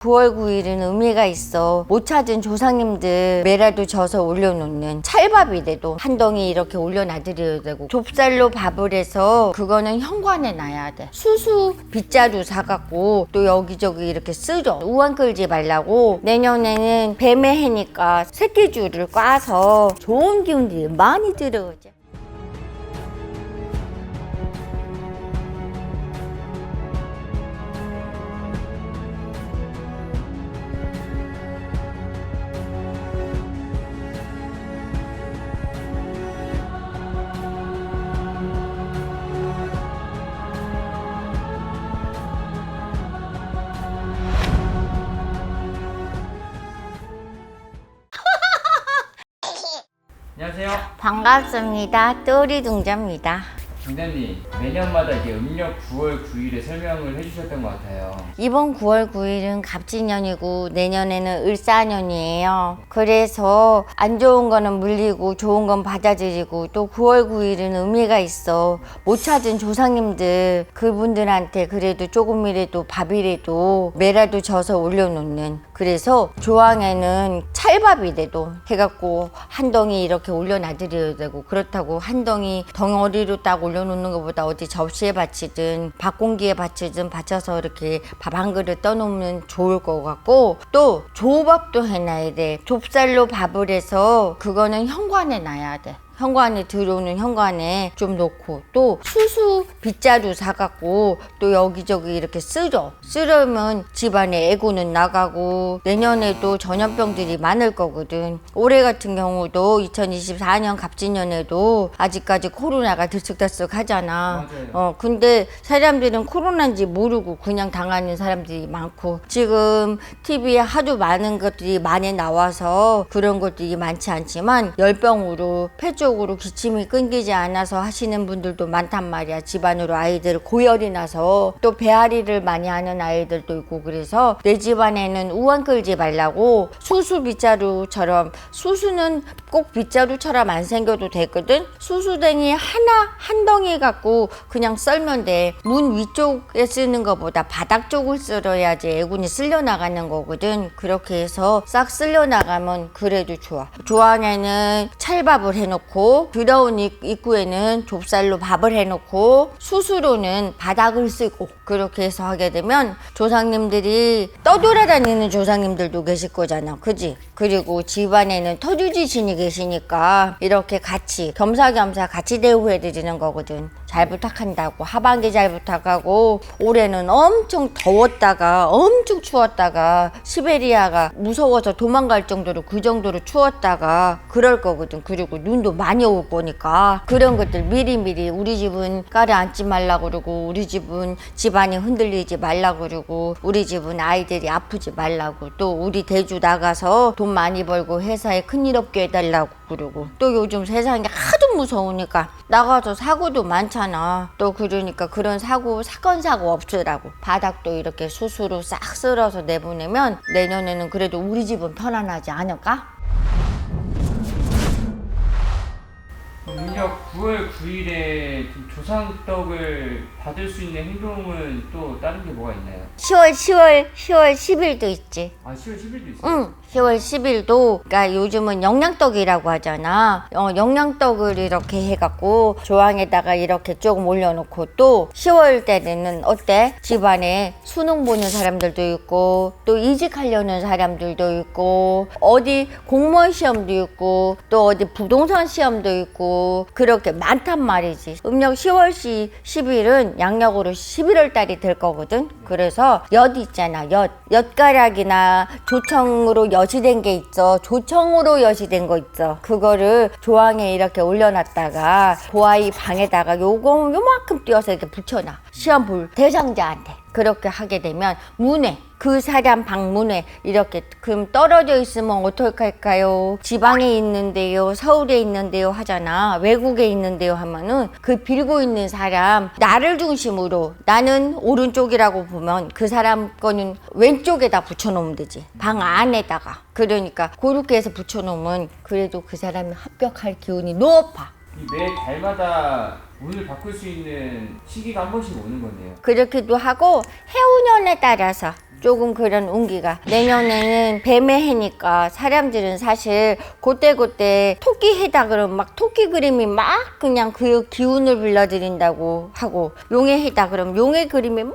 9월 9일은 의미가 있어. 못 찾은 조상님들 매라도 져서 올려놓는 찰밥이래도 한 덩이 이렇게 올려놔드려야 되고 좁쌀로 밥을 해서 그거는 현관에 놔야 돼. 수수 빗자루 사갖고 또 여기저기 이렇게 쓰죠. 우한 끌지 말라고 내년에는 뱀의 해니까 새끼줄을 꽈서 좋은 기운들이 많이 들어오죠. 안녕하세요. 반갑습니다. 또리 동자입니다. 중대님 매년마다 이게 음력 9월 9일에 설명을 해주셨던 것 같아요. 이번 9월 9일은 갑진년이고 내년에는 을사년이에요. 그래서 안 좋은 거는 물리고 좋은 건 받아들이고 또 9월 9일은 의미가 있어. 못 찾은 조상님들 그분들한테 그래도 조금이라도 밥이라도 매라도 져서 올려놓는 그래서 조항에는 찰밥이래도 해갖고 한 덩이 이렇게 올려놔드려야 되고 그렇다고 한 덩이 덩어리로 딱 올려놓는 것보다 어디 접시에 받치든 밥 공기에 받치든 받쳐서 이렇게 밥 한 그릇 떠놓으면 좋을 것 같고 또 조밥도 해놔야 돼. 좁쌀로 밥을 해서 그거는 현관에 놔야 돼 현관에 들어오는 현관에 좀 놓고 또 수수 빗자루 사갖고 또 여기저기 이렇게 쓰죠. 쓰려면 집안에 애고는 나가고 내년에도 전염병들이 많을 거거든. 올해 같은 경우도 2024년 갑진년에도 아직까지 코로나가 들쑥달쑥 하잖아. 맞아요. 어, 근데 사람들은 코로나인지 모르고 그냥 당하는 사람들이 많고 지금 TV에 하도 많은 것들이 많이 나와서 그런 것들이 많지 않지만 열병으로 폐쪽 으로 기침이 끊기지 않아서 하시는 분들도 많단 말이야. 집안으로 아이들 고열이 나서 또 배앓이를 많이 하는 아이들도 있고 그래서 내 집안에는 우한 끌지 말라고 수수 빗자루처럼 수수는 꼭 빗자루처럼 안 생겨도 되거든. 수수댕이 하나 한 덩이 갖고 그냥 썰면 돼. 문 위쪽에 쓰는 것보다 바닥 쪽을 쓸어야지 애군이 쓸려 나가는 거거든. 그렇게 해서 싹 쓸려 나가면 그래도 좋아. 조항에는 찰밥을 해놓고 들어온 입- 입구에는 좁쌀로 밥을 해놓고 수수로는 바닥을 쓰고 그렇게 해서 하게 되면 조상님들이 떠돌아다니는 조상님들도 계실 거잖아. 그지? 그리고 집안에는 터주지신이 계시니까 이렇게 같이 겸사겸사 같이 대우해 드리는 거거든. 잘 부탁한다고 하반기 잘 부탁하고 올해는 엄청 더웠다가 엄청 추웠다가 시베리아가 무서워서 도망갈 정도로 그 정도로 추웠다가 그럴 거거든. 그리고 눈도 많이 올 거니까. 그런 것들 미리미리 우리 집은 까리 앉지 말라 그러고 우리 집은 집안이 흔들리지 말라 그러고 우리 집은 아이들이 아프지 말라고. 또 우리 대주 나가서 돈 많이 벌고 회사에 큰일 없게 해달라고 그러고. 또 요즘 세상이 하도 무서우니까 나가서 사고도 많잖아. 또 그러니까 그런 사고 사건 사고 없으라고. 바닥도 이렇게 수수로 싹 쓸어서 내보내면 내년에는 그래도 우리 집은 편안하지 않을까? 음력 9월 9일에 조상떡을 받을 수 있는 행동은 또 다른 게 뭐가 있나요? 10월 10월 10월 10일도 있지 아 10월 10일도 있어요? 응, 10월 10일도, 그러니까 요즘은 영양떡이라고 하잖아. 어, 영양떡을 이렇게 해갖고 조항에다가 이렇게 조금 올려놓고 또 10월 때는 어때? 집안에 수능 보는 사람들도 있고 또 이직하려는 사람들도 있고 어디 공무원 시험도 있고 또 어디 부동산 시험도 있고 그렇게 많단 말이지. 음력 10월 10일은 양력으로 11월 달이 될 거거든. 그래서 엿 있잖아. 엿. 엿가락이나 조청으로 엿이 된 게 있어. 조청으로 엿이 된 거 있어. 그거를 조항에 이렇게 올려놨다가 보아이 방에다가 요거 요만큼 띄어서 이렇게 붙여놔. 시험 볼 대상자한테. 그렇게 하게 되면 문에 그 사람 방문에 이렇게 그럼 떨어져 있으면 어떡할까요? 지방에 있는데요, 서울에 있는데요 하잖아. 외국에 있는데요 하면은 그 빌고 있는 사람 나를 중심으로 나는 오른쪽이라고 보면 그 사람 거는 왼쪽에다 붙여놓으면 되지. 방 안에다가. 그러니까 그렇게 해서 붙여놓으면 그래도 그 사람이 합격할 기운이 높아. 이매 달마다 운을 바꿀 수 있는 시기가 한 번씩 오는 거네요. 그렇기도 하고 해운년에 따라서 조금 그런 운기가 내년에는 뱀의 해니까 사람들은 사실 그때그때 토끼 해다 그러면 막 토끼 그림이 막 그냥 그 기운을 불러들인다고 하고 용의 해다 그러면 용의 그림이 막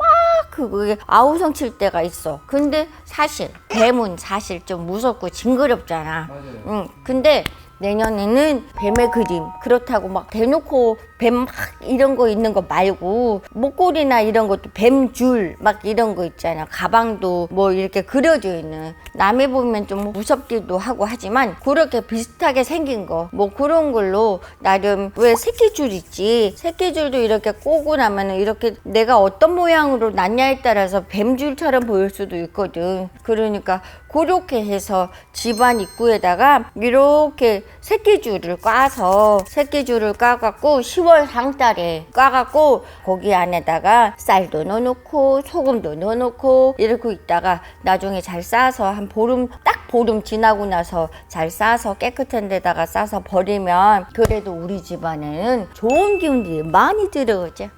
그게 아우성 칠 때가 있어 근데 사실 뱀은 사실 좀 무섭고 징그럽잖아 맞아요. 응. 근데 내년에는 뱀의 그림 그렇다고 막 대놓고 뱀 막 이런 거 있는 거 말고 목걸이나 이런 것도 뱀줄 막 이런 거 있잖아 가방도 뭐 이렇게 그려져 있는. 남이 보면 좀 무섭기도 하고 하지만 그렇게 비슷하게 생긴 거. 뭐 그런 걸로 나름 왜 새끼줄 있지? 새끼줄도 이렇게 꼬고 나면 은 이렇게 내가 어떤 모양으로 났냐에 따라서 뱀줄처럼 보일 수도 있거든. 그러니까 그렇게 해서 집안 입구에다가 이렇게 새끼줄을 꽈서 새끼줄을 까갖고 10월 상달에 까갖고 거기 안에다가 쌀도 넣어놓고 소금도 넣어놓고 이렇게 있다가 나중에 잘 싸서 한 보름 딱 보름 지나고 나서 잘 싸서 깨끗한 데다가 싸서 버리면 그래도 우리 집안에는 좋은 기운들이 많이 들어오죠.